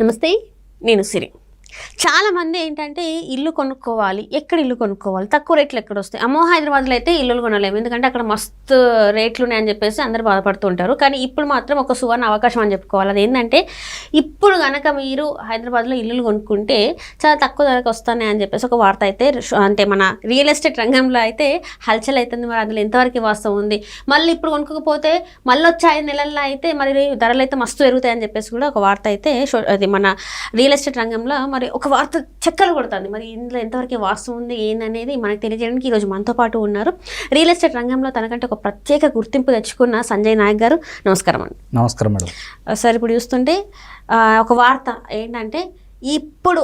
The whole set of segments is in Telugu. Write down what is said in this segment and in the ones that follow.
నమస్తే నేను సిరి. చాలామంది ఏంటంటే ఇల్లు కొనుక్కోవాలి ఎక్కడ ఇల్లు కొనుక్కోవాలి తక్కువ రేట్లు ఎక్కడ వస్తాయి? అమ్మో హైదరాబాద్లో అయితే ఇల్లులు కొనలేము. ఎందుకంటే అక్కడ మస్తు రేట్లు ఉన్నాయని చెప్పేసి అందరు బాధపడుతూ ఉంటారు. కానీ ఇప్పుడు మాత్రం ఒక సువర్ణ అవకాశం అని చెప్పుకోవాలి. అది ఏంటంటే ఇప్పుడు కనుక మీరు హైదరాబాద్లో ఇల్లులు కొనుక్కుంటే చాలా తక్కువ ధరకు వస్తున్నాయి అని చెప్పేసి ఒక వార్త అయితే అంటే మన రియల్ ఎస్టేట్ రంగంలో అయితే హల్చల్ అవుతుంది. మరి అందులో ఎంతవరకు వాస్తవం ఉంది? మళ్ళీ ఇప్పుడు కొనుక్కోకపోతే మళ్ళీ వచ్చే ఐదు నెలల్లో అయితే మరి ధరలు అయితే మస్తు పెరుగుతాయని చెప్పేసి కూడా ఒక వార్త అయితే షో- అది మన రియల్ ఎస్టేట్ రంగంలో మరి ఒక వార్త చక్కలు కొడుతుంది. మరి ఇందులో ఎంతవరకు వాస్తవం ఉంది ఏందనేది మనకు తెలియజేయడానికి ఈరోజు మనతో పాటు ఉన్నారు. రియల్ ఎస్టేట్ రంగంలో తనకంటే ఒక ప్రత్యేక గుర్తింపు తెచ్చుకున్న సంజయ్ నాయక్ గారు నమస్కారం అండి. నమస్కారం మేడం. సార్ ఇప్పుడు చూస్తుంటే ఒక వార్త ఏంటంటే ఇప్పుడు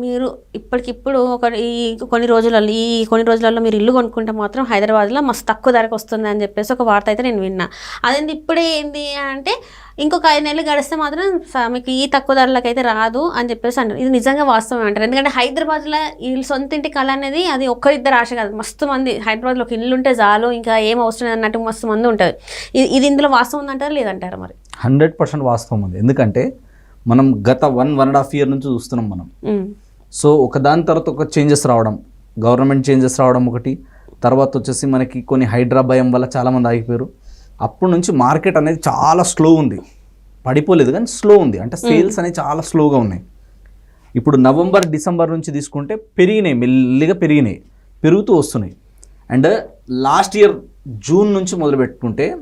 మీరు ఇప్పటికిప్పుడు ఒక ఈ కొన్ని రోజులలో ఈ కొన్ని రోజులలో మీరు ఇల్లు కొనుక్కుంటే మాత్రం హైదరాబాద్లో మస్తు తక్కువ ధరకు వస్తుంది అని చెప్పేసి ఒక వార్త అయితే నేను విన్నా. అదేంటి ఇప్పుడే ఏంది అంటే ఇంకొక ఐదు నెలలు గడిస్తే మాత్రం మీకు ఈ తక్కువ ధరలకు అయితే రాదు అని చెప్పేసి అంటారు ఇది నిజంగా వాస్తవం అంటారు. ఎందుకంటే హైదరాబాద్లో ఈ సొంత ఇంటి కళ అనేది అది ఒక్కరిద్దరు ఆశ కాదు. మస్తు మంది హైదరాబాద్లో ఒక ఇల్లు ఉంటే చాలు ఇంకా ఏం అవసరం అన్నట్టు మస్తు మంది ఉంటుంది ఇది ఇది ఇందులో వాస్తవం ఉందంటారా లేదంటారా మరి? హండ్రెడ్ పర్సెంట్ వాస్తవం ఉంది. ఎందుకంటే మనం గత one one and half year నుంచి చూస్తున్నాం మనం. సో ఒక దాని తర్వాత ఒక చేంజెస్ రావడం గవర్నమెంట్ చేంజెస్ రావడం ఒకటి. తర్వాత వచ్చేసి మనకి కొన్ని హైడ్రా భయం వల్ల చాలామంది ఆగిపోయారు. అప్పటి నుంచి మార్కెట్ అనేది చాలా స్లో ఉంది. పడిపోలేదు కానీ స్లో ఉంది. అంటే సేల్స్ అనేవి చాలా స్లోగా ఉన్నాయి. ఇప్పుడు నవంబర్ డిసెంబర్ నుంచి తీసుకుంటే పెరిగినాయి. మెల్లిగా పెరిగినాయి. పెరుగుతూ వస్తున్నాయి. అండ్ లాస్ట్ ఇయర్ జూన్ నుంచి మొదలు పెట్టుకుంటే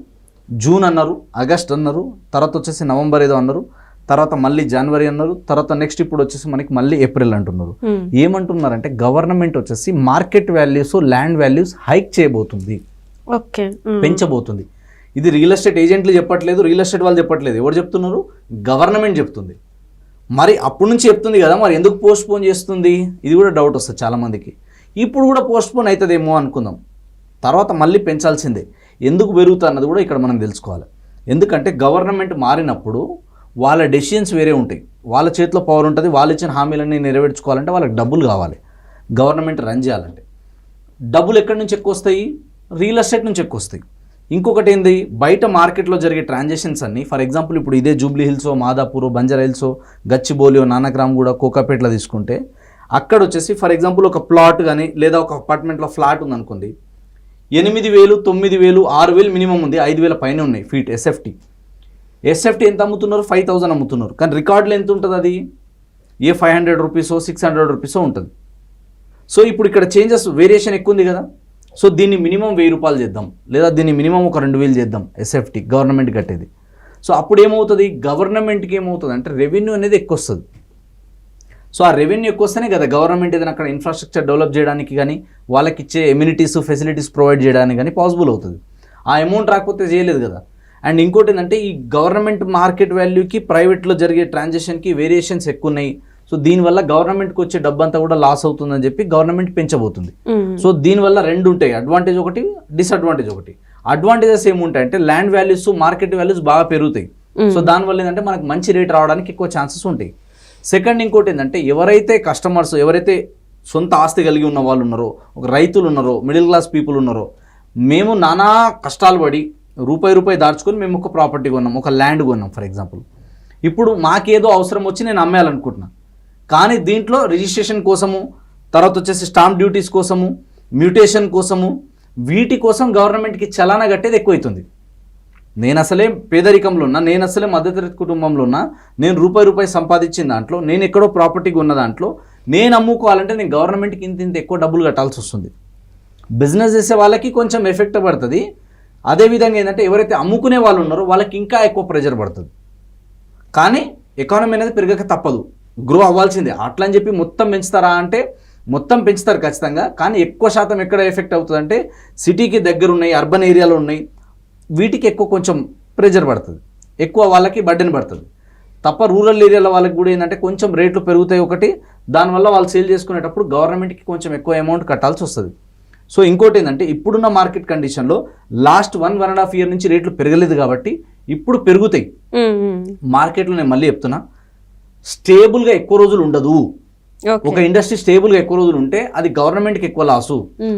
జూన్ అన్నారు ఆగస్ట్ అన్నారు తర్వాత వచ్చేసి నవంబర్ ఏదో అన్నారు. తర్వాత మళ్ళీ జనవరి అన్నారు. తర్వాత నెక్స్ట్ ఇప్పుడు వచ్చేసి మనకి మళ్ళీ ఏప్రిల్ అంటున్నారు. ఉమ్. ఏమంటున్నారంటే గవర్నమెంట్ వచ్చేసి market values land values hike చేయబోతుంది. Okay um. పెంచబోతుంది. ఇది రియల్ ఎస్టేట్ ఏజెంట్లు చెప్పట్లేదు రియల్ ఎస్టేట్ వాళ్ళు చెప్పట్లేదు. ఎవరు చెప్తున్నారు? గవర్నమెంట్ చెప్తుంది. మరి అప్పటి నుంచి చెప్తుంది కదా మరి ఎందుకు పోస్ట్ పోన్ చేస్తుంది? ఇది కూడా డౌట్ వస్తుంది చాలామందికి. ఇప్పుడు కూడా పోస్ట్ పోన్ అవుతుందేమో అనుకుందాం. తర్వాత మళ్ళీ పెంచాల్సిందే. ఎందుకు పెరుగుతా అన్నది కూడా ఇక్కడ మనం తెలుసుకోవాలి. ఎందుకంటే గవర్నమెంట్ మారినప్పుడు వాళ్ళ డెసిషన్స్ వేరే ఉంటాయి. వాళ్ళ చేతిలో పవర్ ఉంటుంది వాళ్ళు ఇచ్చిన హామీలన్నీ నెరవేర్చుకోవాలంటే వాళ్ళకి డబ్బులు కావాలి. గవర్నమెంట్ రన్ చేయాలంటే. డబ్బులు ఎక్కడి నుంచి ఎక్కువ వస్తాయి? రియల్ ఎస్టేట్ నుంచి ఎక్కువ వస్తాయి. ఇంకొకటి ఏంది? బయట మార్కెట్లో జరిగే ట్రాన్సాక్షన్స్ అన్ని ఫర్ ఎగ్జాంపుల్ ఇప్పుడు ఇదే జూబ్లీ హిల్సో మాదాపూర్ బంజారా హిల్సో గచ్చిబౌలియో నానక్రామ్ కూడా కోకాపేటలో తీసుకుంటే అక్కడ వచ్చేసి ఫర్ ఎగ్జాంపుల్ ఒక ప్లాట్ కానీ లేదా ఒక అపార్ట్మెంట్లో ఫ్లాట్ ఉందనుకోండి ఎనిమిది వేలు తొమ్మిది వేలు ఆరు వేలు మినిమం ఉంది ఐదు వేల పైన ఉన్నాయి ఫీట్ ఎస్ఎఫ్టీ ఎస్ఎఫ్టీ ఎంత అమ్ముతున్నారు? ఫైవ్ థౌజండ్ అమ్ముతున్నారు. కానీ రికార్డులు ఎంత ఉంటుంది అది? ఏ ఫైవ్ హండ్రెడ్ రూపీసో సిక్స్ హండ్రెడ్ రూపీసో ఉంటుంది. సో ఇప్పుడు ఇక్కడ చేంజెస్ వేరియేషన్ ఎక్కువ ఉంది కదా? సో దీన్ని మినిమం వెయ్యి రూపాయలు చేద్దాం. లేదా దీన్ని మినిమం ఒక రెండు వేలు చేద్దాం ఎస్ఎఫ్టీ గవర్నమెంట్ కట్టేది. సో అప్పుడు ఏమవుతుంది? గవర్నమెంట్కి ఏమవుతుంది? అంటే రెవెన్యూ అనేది ఎక్కువ వస్తుంది. సో ఆ రెవెన్యూ ఎక్కువ వస్తేనే కదా గవర్నమెంట్ ఏదైనా అక్కడ ఇన్ఫ్రాస్ట్రక్చర్ డెవలప్ చేయడానికి కానీ వాళ్ళకి ఇచ్చే ఎమ్యూనిటీస్ ఫెసిలిటీస్ ప్రొవైడ్ చేయడానికి కానీ పాసిబుల్ అవుతుంది. ఆ అమౌంట్ రాకపోతే చేయలేదు కదా. అండ్ ఇంకోటి ఏంటంటే ఈ గవర్నమెంట్ మార్కెట్ వాల్యూకి ప్రైవేట్లో జరిగే ట్రాన్సాక్షన్కి వేరియేషన్స్ ఎక్కువ ఉన్నాయి సో దీనివల్ల గవర్నమెంట్కి వచ్చే డబ్బంతా కూడా లాస్ అవుతుందని చెప్పి గవర్నమెంట్ పెంచబోతుంది. సో దీనివల్ల రెండు ఉంటాయి. అడ్వాంటేజ్ ఒకటి డిసడ్వాంటేజ్ ఒకటి. అడ్వాంటేజెస్ ఏముంటాయి అంటే ల్యాండ్ వాల్యూస్ మార్కెట్ వాల్యూస్ బాగా పెరుగుతాయి. సో దానివల్ల ఏంటంటే మనకు మంచి రేట్ రావడానికి ఎక్కువ ఛాన్సెస్ ఉంటాయి. సెకండ్ ఇంకోటి ఏంటంటే ఎవరైతే కస్టమర్స్ ఎవరైతే సొంత ఆస్తి కలిగి ఉన్న వాళ్ళు ఉన్నారో ఒక రైతులు ఉన్నారో మిడిల్ క్లాస్ పీపుల్ ఉన్నారో మేము నానా కష్టాలు పడి రూపాయి రూపాయి దాచుకొని మేము ఒక ప్రాపర్టీ కొన్నాం ఒక ల్యాండ్ కొన్నాం ఫర్ ఎగ్జాంపుల్. ఇప్పుడు మాకేదో అవసరం వచ్చి నేను అమ్మేయాలనుకుంటున్నా. కానీ దీంట్లో రిజిస్ట్రేషన్ కోసము తర్వాత వచ్చేసి స్టాంప్ డ్యూటీస్ కోసము మ్యూటేషన్ కోసము వీటి కోసం గవర్నమెంట్కి చలానా కట్టేది ఎక్కువైతుంది. నేను అసలే పేదరికంలో ఉన్నా నేను అసలే మధ్యతరగతి కుటుంబంలో ఉన్నా నేను రూపాయి రూపాయి సంపాదించిన దాంట్లో నేను ఎక్కడో ప్రాపర్టీ ఉన్న దాంట్లో నేను అమ్ముకోవాలంటే నేను గవర్నమెంట్కి ఇంత ఇంత ఎక్కువ డబ్బులు కట్టాల్సి వస్తుంది. బిజినెస్ చేసే వాళ్ళకి కొంచెం ఎఫెక్ట్ పడుతుంది అదేవిధంగా ఏంటంటే ఎవరైతే అమ్ముకునే వాళ్ళు ఉన్నారో వాళ్ళకి ఇంకా ఎక్కువ ప్రెజర్ పడుతుంది. కానీ ఎకానమీ అనేది పెరగక తప్పదు. గ్రో అవ్వాల్సిందే. అట్లా అని చెప్పి మొత్తం పెంచుతారా అంటే మొత్తం పెంచుతారు ఖచ్చితంగా. కానీ ఎక్కువ శాతం ఎక్కడ ఎఫెక్ట్ అవుతుందంటే సిటీకి దగ్గర ఉన్నాయి అర్బన్ ఏరియాలో ఉన్నాయి. వీటికి ఎక్కువ కొంచెం ప్రెజర్ పడుతుంది. ఎక్కువ వాళ్ళకి బడ్డెన్ పడుతుంది. తప్ప రూరల్ ఏరియాల వాళ్ళకి కూడా ఏంటంటే కొంచెం రేట్లు పెరుగుతాయి ఒకటి. దానివల్ల వాళ్ళు సేల్ చేసుకునేటప్పుడు గవర్నమెంట్కి కొంచెం ఎక్కువ అమౌంట్ కట్టాల్సి వస్తుంది. సో ఇంకోటి ఏంటంటే ఇప్పుడున్న మార్కెట్ కండిషన్లో last one one and half year నుంచి రేట్లు పెరగలేదు కాబట్టి ఇప్పుడు పెరుగుతాయి. మార్కెట్లో నేను మళ్ళీ చెప్తున్నా స్టేబుల్గా ఎక్కువ రోజులు ఉండదు. ఒక ఇండస్ట్రీ స్టేబుల్గా ఎక్కువ రోజులు ఉంటే అది గవర్నమెంట్కి ఎక్కువ లాసు.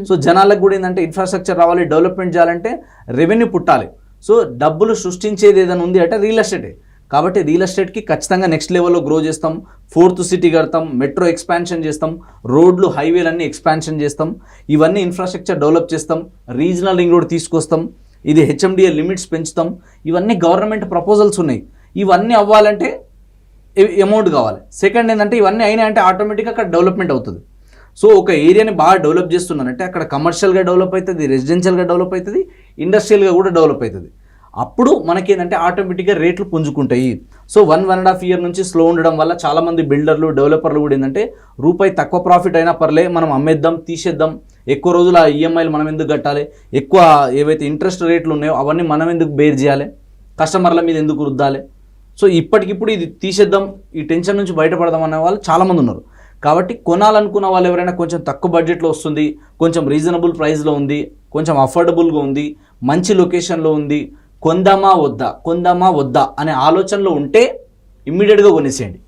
సో జనాలకు కూడా ఏంటంటే ఇన్ఫ్రాస్ట్రక్చర్ రావాలి డెవలప్మెంట్ చేయాలంటే రెవెన్యూ పుట్టాలి. సో డబ్బులు సృష్టించేది ఏదైనా ఉంది అంటే రియల్ ఎస్టేటే కాబట్టి రియల్ ఎస్టేట్కి ఖచ్చితంగా నెక్స్ట్ లెవెల్లో గ్రో చేస్తాం. ఫోర్త్ సిటీ కడతాం మెట్రో ఎక్స్పాన్షన్ చేస్తాం రోడ్లు హైవేలన్నీ ఎక్స్పాన్షన్ చేస్తాం. ఇవన్నీ ఇన్ఫ్రాస్ట్రక్చర్ డెవలప్ చేస్తాం రీజనల్ రింగ్ రోడ్ తీసుకొస్తాం ఇది హెచ్ఎండిఏ లిమిట్స్ పెంచుతాం. ఇవన్నీ గవర్నమెంట్ ప్రపోజల్స్ ఉన్నాయి. ఇవన్నీ అవ్వాలంటే అమౌంట్ కావాలి. సెకండ్ ఏంటంటే ఇవన్నీ అయినాయి అంటే ఆటోమేటిక్గా అక్కడ డెవలప్మెంట్ అవుతుంది. సో ఒక ఏరియాని బాగా డెవలప్ చేస్తున్నానంటే అక్కడ కమర్షియల్గా డెవలప్ అవుతుంది రెసిడెన్షియల్గా డెవలప్ అవుతుంది ఇండస్ట్రియల్గా కూడా డెవలప్ అవుతుంది. అప్పుడు మనకేంటంటే ఆటోమేటిక్గా రేట్లు పుంజుకుంటాయి. So one one and half year నుంచి స్లో ఉండడం వల్ల చాలామంది బిల్డర్లు డెవలపర్లు కూడా ఏంటంటే రూపాయి తక్కువ ప్రాఫిట్ అయినా పర్లే మనం అమ్మేద్దాం తీసేద్దాం ఎక్కువ రోజులు ఆ ఈఎంఐలు మనం ఎందుకు కట్టాలి ఎక్కువ ఏవైతే ఇంట్రెస్ట్ రేట్లు ఉన్నాయో అవన్నీ మనం ఎందుకు బేర్ చేయాలి కస్టమర్ల మీద ఎందుకు రుద్దాలి. సో ఇప్పటికిప్పుడు ఇది తీసేద్దాం ఈ టెన్షన్ నుంచి బయటపడదాం అనే వాళ్ళు చాలామంది ఉన్నారు. కాబట్టి కొనాలనుకున్న వాళ్ళు ఎవరైనా కొంచెం తక్కువ బడ్జెట్లో వస్తుంది కొంచెం రీజనబుల్ ప్రైస్లో ఉంది కొంచెం అఫోర్డబుల్గా ఉంది మంచి లొకేషన్లో ఉంది కొందామా వద్దా కొందామా వద్దా అనే ఆలోచనలో ఉంటే ఇమ్మీడియట్గా కొనేసేయండి.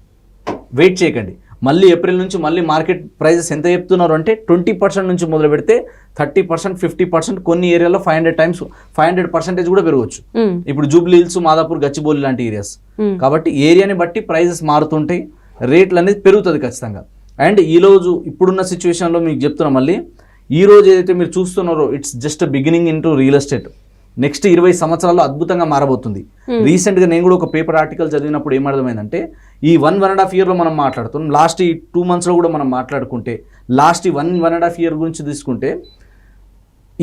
వెయిట్ చేయకండి. మళ్ళీ ఏప్రిల్ నుంచి మళ్ళీ మార్కెట్ ప్రైజెస్ ఎంత చెప్తున్నారు అంటే ట్వంటీ పర్సెంట్ నుంచి మొదలు పెడితే థర్టీ పర్సెంట్ ఫిఫ్టీ పర్సెంట్ కొన్ని ఏరియాలో five hundred times five hundred percentage కూడా పెరగవచ్చు. ఉమ్, ఇప్పుడు జూబ్లీ హిల్స్ మాదాపూర్ గచ్చిబౌలి లాంటి ఏరియాస్ ఉమ్, కాబట్టి ఏరియాని బట్టి ప్రైజెస్ మారుతుంటాయి రేట్లు అనేది పెరుగుతుంది ఖచ్చితంగా. అండ్ ఈరోజు ఇప్పుడున్న సిచ్యువేషన్లో మీకు చెప్తున్నా మళ్ళీ ఈ రోజు ఏదైతే మీరు చూస్తున్నారో it's just beginning in real estate next ఇరవై సంవత్సరాల్లో అద్భుతంగా మారబోతుంది. రీసెంట్గా నేను కూడా ఒక పేపర్ ఆర్టికల్ చదివినప్పుడు ఏమర్థమైందంటే ఈ వన్ వన్ అండ్ హాఫ్ ఇయర్లో మనం మాట్లాడుతున్నాం. లాస్ట్ ఈ టూ మంత్స్లో కూడా మనం మాట్లాడుకుంటే లాస్ట్ ఈ one one and half year గురించి తీసుకుంటే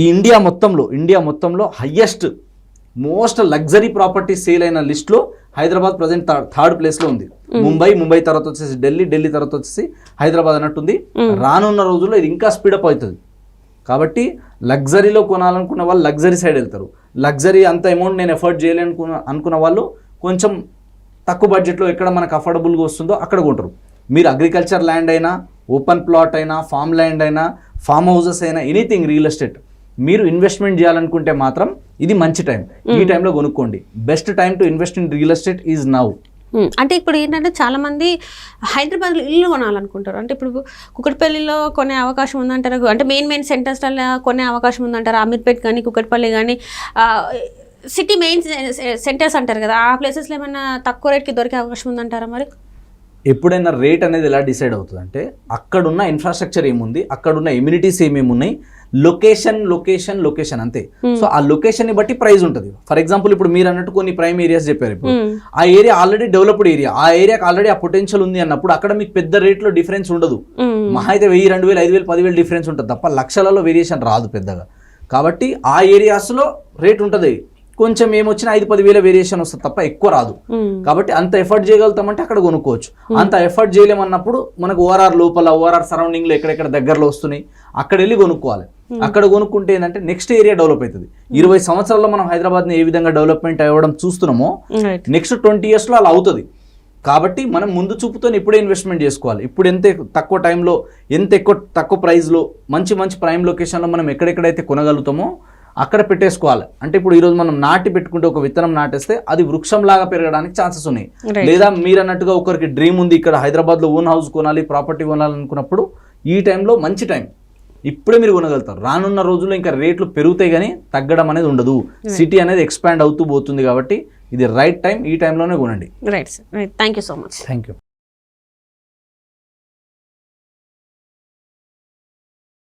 ఈ ఇండియా మొత్తంలో ఇండియా మొత్తంలో highest most luxury property sale అయిన లిస్ట్లో హైదరాబాద్ ప్రజెంట్ థర్డ్ ప్లేస్లో ఉంది. ముంబై ముంబై తర్వాత వచ్చేసి ఢిల్లీ ఢిల్లీ తర్వాత వచ్చేసి హైదరాబాద్ అన్నట్టుంది. రానున్న రోజుల్లో ఇది ఇంకా స్పీడప్ అవుతుంది. కాబట్టి లగ్జరీలో కొనాలనుకున్న వాళ్ళు లగ్జరీ సైడ్ వెళ్తారు. లగ్జరీ అంత అమౌంట్ నేను ఎఫర్ట్ చేయలేనుకున్న అనుకున్న వాళ్ళు కొంచెం తక్కువ బడ్జెట్లో ఎక్కడ మనకు అఫోర్డబుల్గా వస్తుందో అక్కడ కొంటారు. మీరు అగ్రికల్చర్ ల్యాండ్ అయినా ఓపెన్ ప్లాట్ అయినా ఫామ్ ల్యాండ్ అయినా ఫామ్ హౌసెస్ అయినా ఎనీథింగ్ రియల్ ఎస్టేట్ మీరు ఇన్వెస్ట్మెంట్ చేయాలనుకుంటే మాత్రం ఇది మంచి టైం ఈ టైంలో కొనుక్కోండి. Best time to invest in real estate is now అంటే ఇప్పుడు ఏంటంటే చాలామంది హైదరాబాద్లో ఇల్లు కొనాలనుకుంటారు. అంటే ఇప్పుడు కుక్కటిపల్లిలో కొనే అవకాశం ఉందంటారు? అంటే మెయిన్ మెయిన్ సెంటర్స్లలో కొనే అవకాశం ఉందంటారు? అమీర్పేట్ కానీ కుక్కటిపల్లి కానీ సిటీ మెయిన్ సెంటర్స్ అంటారు కదా ఆ ప్లేసెస్లో ఏమైనా తక్కువ రేట్కి దొరికే అవకాశం ఉందంటారా మరి? ఎప్పుడైనా రేట్ అనేది ఎలా డిసైడ్ అవుతుంది అంటే అక్కడున్న ఇన్ఫ్రాస్ట్రక్చర్ ఏముంది అక్కడున్న ఇమ్యూనిటీస్ ఏమేమి ఉన్నాయి లొకేషన్ లొకేషన్ లొకేషన్ అంతే. సో ఆ లొకేషన్ని బట్టి ప్రైస్ ఉంటుంది. ఫర్ ఎగ్జాంపుల్ ఇప్పుడు మీరు అన్నట్టు కొన్ని ప్రైమ్ ఏరియాస్ చెప్పారు ఇప్పుడు. ఉమ్, ఆ ఏరియా ఆల్రెడీ డెవలప్డ్ ఏరియా. ఆ ఏరియాకి ఆల్రెడీ ఆ పొటెన్షియల్ ఉంది అన్నప్పుడు అక్కడ మీకు పెద్ద రేట్లో డిఫరెన్స్ ఉండదు. ఉమ్, మహా అయితే వెయ్యి రెండు వేలు ఐదు వేలు పదివేలు డిఫరెన్స్ ఉంటుంది తప్ప లక్షలలో వేరియేషన్ రాదు పెద్దగా. కాబట్టి ఆ ఏరియాస్లో రేట్ ఉంటుంది. కొంచెం ఏమొచ్చినా ఐదు పది వేల వేరియేషన్ వస్తుంది తప్ప ఎక్కువ రాదు. కాబట్టి అంత ఎఫర్ట్ చేయగలుగుతామంటే అక్కడ కొనుక్కోవచ్చు. అంత ఎఫర్ట్ చేయలేమన్నప్పుడు మనకు ఓఆర్ఆర్ లోపల ఓఆర్ఆర్ సరౌండింగ్లో ఎక్కడెక్కడ దగ్గరలో వస్తున్నాయి అక్కడ వెళ్ళి కొనుక్కోవాలి. అక్కడ కొనుక్కుంటే ఏంటంటే నెక్స్ట్ ఏరియా డెవలప్ అవుతుంది. ఇరవై సంవత్సరాల్లో మనం హైదరాబాద్ని ఏ విధంగా డెవలప్మెంట్ అవ్వడం చూస్తున్నామో నెక్స్ట్ ట్వంటీ ఇయర్స్లో అలా అవుతుంది. కాబట్టి మనం ముందు చూపుతో ఇప్పుడే ఇన్వెస్ట్మెంట్ చేసుకోవాలి. ఇప్పుడు ఎంత తక్కువ టైంలో ఎంత ఎక్కువ తక్కువ ప్రైస్లో మంచి మంచి ప్రైమ్ లొకేషన్లో మనం ఎక్కడెక్కడైతే కొనగలుగుతామో అక్కడ పెట్టేసుకోవాలి. అంటే ఇప్పుడు ఈరోజు మనం నాటి పెట్టుకుంటే ఒక విత్తనం నాటేస్తే అది వృక్షంలాగా పెరగడానికి ఛాన్సెస్ ఉన్నాయి. లేదా మీరు అన్నట్టుగా ఒకరికి డ్రీమ్ ఉంది ఇక్కడ హైదరాబాద్లో ఓన్ హౌస్ కొనాలి ప్రాపర్టీ కొనాలనుకున్నప్పుడు ఈ టైంలో మంచి టైం. ఇప్పుడే మీరు కొనగలుగుతారు. రానున్న రోజుల్లో ఇంకా రేట్లు పెరుగుతాయి కానీ తగ్గడం అనేది ఉండదు. సిటీ అనేది ఎక్స్పాండ్ అవుతూ పోతుంది కాబట్టి ఇది రైట్ టైం ఈ టైంలోనే కొనండి. Right sir thank you so much thank you